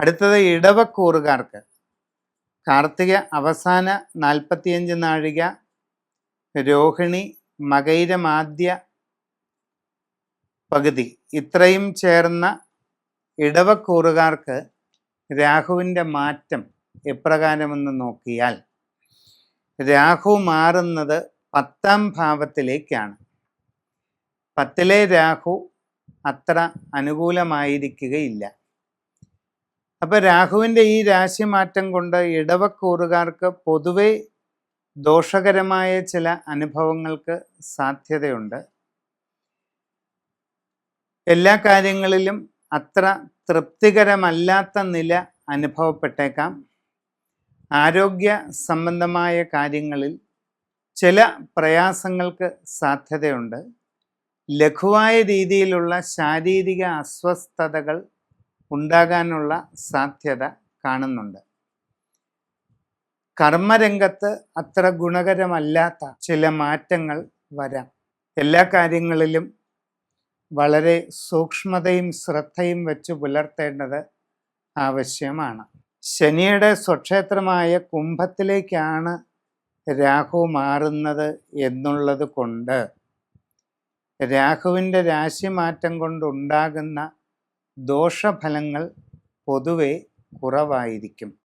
അടുത്തത് ഇടവക്കൂറുകാർക്ക്. കാർത്തിക അവസാന നാൽപ്പത്തിയഞ്ച് നാഴിക രോഹിണി മകൈരമാദ്യ പകുതി. ഇത്രയും ചേർന്ന ഇടവക്കൂറുകാർക്ക് രാഹുവിന്റെ മാറ്റം എപ്രകാരമെന്ന് നോക്കിയാൽ രാഹു മാറുന്നത് പത്താം ഭാവത്തിലേക്കാണ്. പത്തിലെ രാഹു അത്ര അനുകൂലമായിരിക്കുകയില്ല. അപ്പോൾ രാഹുവിന്റെ ഈ രാശിമാറ്റം കൊണ്ട് ഇടവക്കൂറുകാർക്ക് പൊതുവെ ദോഷകരമായ ചില അനുഭവങ്ങൾക്ക് സാധ്യതയുണ്ട്. എല്ലാ കാര്യങ്ങളിലും അത്ര തൃപ്തികരമല്ലാത്ത നില അനുഭവപ്പെട്ടേക്കാം. ആരോഗ്യ സംബന്ധമായ കാര്യങ്ങളിൽ ചില പ്രയാസങ്ങൾക്ക് സാധ്യതയുണ്ട്. ലഘുവായ രീതിയിലുള്ള ശാരീരിക അസ്വസ്ഥതകൾ ഉണ്ടാകാനുള്ള സാധ്യത കാണുന്നുണ്ട്. കർമ്മരംഗത്ത് അത്ര ഗുണകരമല്ലാത്ത ചില മാറ്റങ്ങൾ വരാം. എല്ലാ കാര്യങ്ങളിലും വളരെ സൂക്ഷ്മതയും ശ്രദ്ധയും വെച്ച് പുലർത്തേണ്ടത് ആവശ്യമാണ്. ശനിയുടെ സ്വക്ഷേത്രമായ കുംഭത്തിലേക്കാണ് രാഹു മാറുന്നത് എന്നുള്ളത് കൊണ്ട് രാഹുവിന്റെ രാശിമാറ്റം കൊണ്ടുണ്ടാകുന്ന ദോഷഫലങ്ങൾ പൊതുവെ കുറവായിരിക്കും.